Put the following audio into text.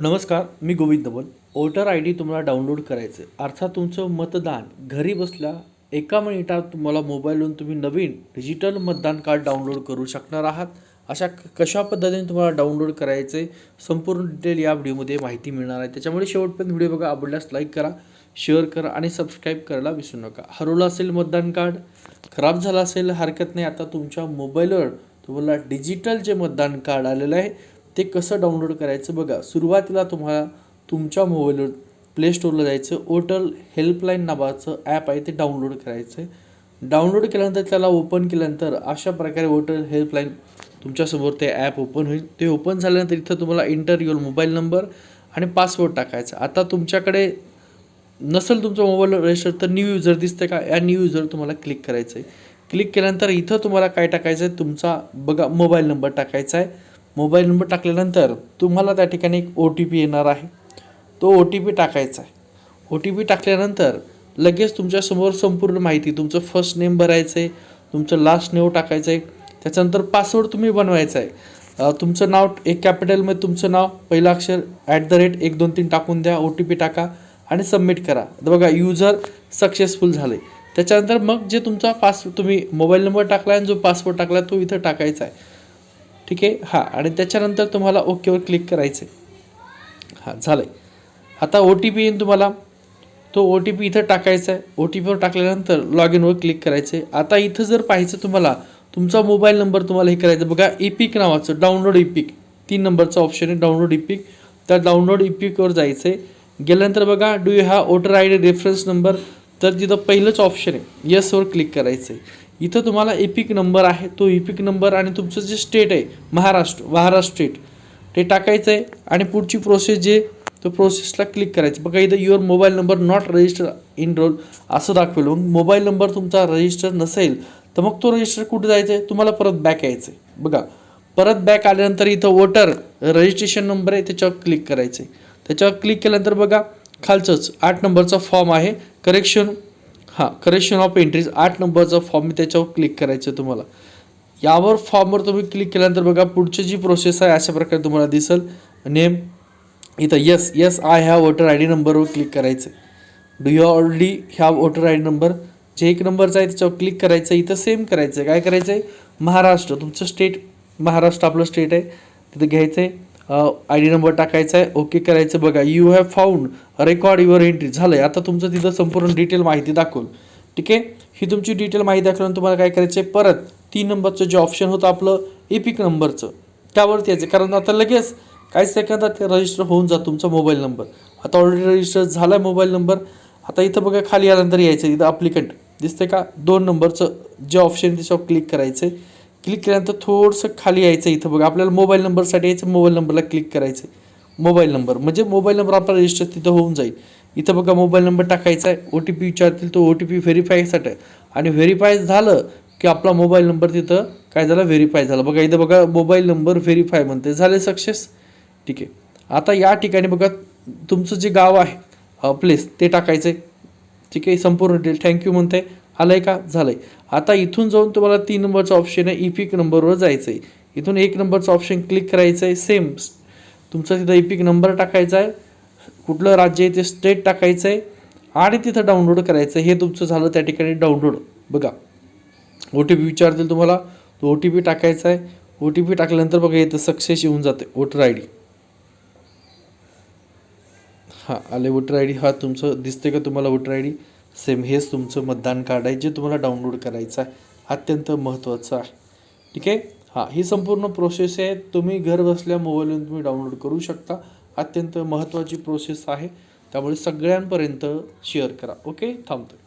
नमस्कार मी Govind Naval voter I D तुम्हाला download करायचं आहे अर्थात तुमचं मतदान घरी बसल्या एका मिनिटात तुम्हाला मोबाईलवरून तुम्ही नवीन डिजिटल मतदान कार्ड डाउनलोड करू शकणार आहात. अशा क- कशा पद्धतीने तुम्हाला डाउनलोड करायचं आहे संपूर्ण डिटेल या व्हिडिओमध्ये माहिती मिळणार आहे. त्याच्यामुळे शेवटपर्यंत व्हिडिओ बघा आवडल्यास लाईक करा शेअर करा आणि सबस्क्राईब करायला विसरू नका. हरवलं असेल मतदान कार्ड खराब झालं असेल हरकत नाही. आता तुमच्या मोबाईलवर तुम्हाला डिजिटल जे मतदान कार्ड आलेलं आहे ते कसं डाउनलोड करायचं बघा. सुरुवातीला तुम्हाला तुमच्या मोबाईलवर प्ले स्टोअरला जायचं. ओटल हेल्पलाईन नावाचं ॲप आहे ते डाउनलोड करायचं आहे डाउनलोड केल्यानंतर त्याला ओपन केल्यानंतर अशा प्रकारे ओटल हेल्पलाईन तुमच्यासमोर ते ॲप ओपन होईल. ते ओपन झाल्यानंतर इथं तुम्हाला इंटर युअर मोबाईल नंबर आणि पासवर्ड टाकायचा. आता तुमच्याकडे नसेल तुमचा मोबाईल रजिस्टर तर न्यू युजर दिसते का? या न्यू युजर तुम्हाला क्लिक करायचं आहे क्लिक केल्यानंतर इथं तुम्हाला काय टाकायचं आहे तुमचा बघा मोबाईल नंबर टाकायचा आहे मोबाईल नंबर टाकल्यानंतर तुम्हाला त्या ठिकाणी एक ओ टी पी येणार आहे. तो ओ टी पी टाकायचा आहे. ओ टी पी टाकल्यानंतर लगेच तुमच्यासमोर संपूर्ण माहिती तुमचं फर्स्ट नेम भरायचं आहे तुमचं लास्ट नेम टाकायचं आहे. त्याच्यानंतर पासवर्ड तुम्ही बनवायचा आहे. तुमचं नाव एक कॅपिटलमध्ये तुमचं नाव पहिलं अक्षर ॲट द रेट एक दोन तीन टाकून द्या ओ टी पी टाका आणि सबमिट करा. बघा युजर सक्सेसफुल झाले. त्याच्यानंतर मग जे तुमचा पास तुम्ही मोबाईल नंबर टाकला आणि जो पासवर्ड टाकला तो इथं टाकायचा आहे. ठीक आहे? हां आणि त्याच्यानंतर तुम्हाला ओकेवर क्लिक करायचं आहे हां झालं आहे आता ओ टी पी येईन तुम्हाला. तो ओ टी पी इथं टाकायचा आहे ओ टी पीवर टाकल्यानंतर लॉग इनवर क्लिक करायचं आहे आता इथं जर पाहायचं तुम्हाला तुमचा मोबाईल नंबर तुम्हाला हे करायचं. बघा इपिक नावाचं. डाउनलोड इपिक तीन नंबरचा ऑप्शन आहे डाउनलोड इपिक त्या डाउनलोड इपिकवर जायचं आहे गेल्यानंतर बघा do you have voter I D reference number तर तिथं पहिलंच ऑप्शन आहे. यसवर क्लिक करायचं आहे इथं तुम्हाला इपिक नंबर आहे. तो इपिक नंबर आणि तुमचं जे स्टेट आहे महाराष्ट्र महाराष्ट्र स्टेट ते टाकायचं आहे आणि पुढची प्रोसेस जे तो प्रोसेसला क्लिक करायचं. बघा इथं your mobile number not register in roll असं दाखवेल. मग मोबाईल नंबर तुमचा रजिस्टर नसेल तर मग तो रजिस्टर कुठे जायचं आहे? तुम्हाला परत बॅक यायचं आहे. बघा परत बॅक आल्यानंतर इथं वोटर रजिस्ट्रेशन नंबर आहे त्याच्यावर क्लिक करायचं आहे. त्याच्यावर क्लिक केल्यानंतर बघा खालचंच आठ नंबरचा फॉर्म आहे. करेक्शन हां करेक्शन ऑफ एंट्रीज आठ नंबरचा फॉर्म त्याच्यावर क्लिक करायचं आहे तुम्हाला. यावर फॉर्मवर तुम्ही क्लिक केल्यानंतर बघा पुढची जी प्रोसेस आहे अशा प्रकारे तुम्हाला दिसेल. नेम इथं यस यस आय ह्या वोटर आय डी नंबरवर क्लिक करायचं डू यू ऑलरेडी ह्या वोटर आय डी नंबर जे एक नंबरचा आहे त्याच्यावर क्लिक करायचं इथं सेम करायचं आहे काय करायचं आहे महाराष्ट्र. तुमचं स्टेट महाराष्ट्र आपलं स्टेट आहे. तिथं घ्यायचं आहे आय डी नंबर टाकायचा आहे ओके करायचं. बघा you have found record your entry झालं आहे आता तुमचं तिथं संपूर्ण डिटेल माहिती दाखवल ठीक आहे? ही तुमची डिटेल माहिती दाखवल्यानंतर तुम्हाला काय करायचं आहे परत तीन नंबरचं जे ऑप्शन होतं आपलं एपिक नंबरचं त्यावरती यायचं कारण आता लगेच काही सेकंदात ते रजिस्टर होऊन जात तुमचा मोबाईल नंबर आता ऑलरेडी रजिस्टर झाला आहे मोबाईल नंबर आता इथं बघा खाली आल्यानंतर यायचं इथं अप्लिकंट दिसतंय का? दोन नंबरचं जे ऑप्शन त्याच्यावर क्लिक करायचं आहे क्लिक केल्यानंतर थोडंसं खाली यायचं इथं बघा. आपल्याला मोबाईल नंबरसाठी यायचं मोबाईल नंबरला क्लिक करायचं आहे मोबाईल नंबर म्हणजे मोबाईल नंबर आपला रजिस्टर तिथं होऊन जाईल. इथं बघा मोबाईल नंबर टाकायचा आहे. ओ टी पी विचारतील तो ओ टी पी व्हेरीफायसाठी आणि व्हेरीफाय झालं की आपला मोबाईल नंबर तिथं काय झालं? व्हेरीफाय झाला. बघा इथं बघा मोबाईल नंबर व्हेरीफाय म्हणते. झाले सक्सेस ठीक आहे. आता या ठिकाणी बघा तुमचं जे गाव आहे प्लेस ते टाकायचं आहे ठीक आहे संपूर्ण डिटेल थँक्यू म्हणते. आलं आहे का? झालं आहे आता इथून जाऊन तुम्हाला तीन नंबरचा ऑप्शन आहे इपिक नंबरवर जायचं आहे इथून एक नंबरचं ऑप्शन क्लिक करायचं आहे सेम तुमचा तिथं इपिक नंबर टाकायचा आहे. कुठलं राज्य आहे ते स्टेट टाकायचं आहे आणि तिथं डाउनलोड करायचं आहे हे तुमचं झालं त्या ठिकाणी डाउनलोड बघा. ओ टी पी विचारतील तुम्हाला. तो ओ टी पी टाकायचा आहे. ओ टी पी टाकल्यानंतर बघा इथं सक्सेस येऊन जाते. वोटर आय डी हां आले वोटर आय डी हा तुमचं दिसते का तुम्हाला वोटर आय डी सेम हेच तुमचं मतदान कार्ड आहे जे तुम्हाला डाउनलोड करायचं आहे. अत्यंत महत्त्वाचं आहे. ठीक आहे? हां ही संपूर्ण प्रोसेस आहे. तुम्ही घर बसल्या मोबाईलवरून तुम्ही डाउनलोड करू शकता. अत्यंत महत्त्वाची प्रोसेस आहे. त्यामुळे सगळ्यांपर्यंत शेअर करा. ओके थांबतो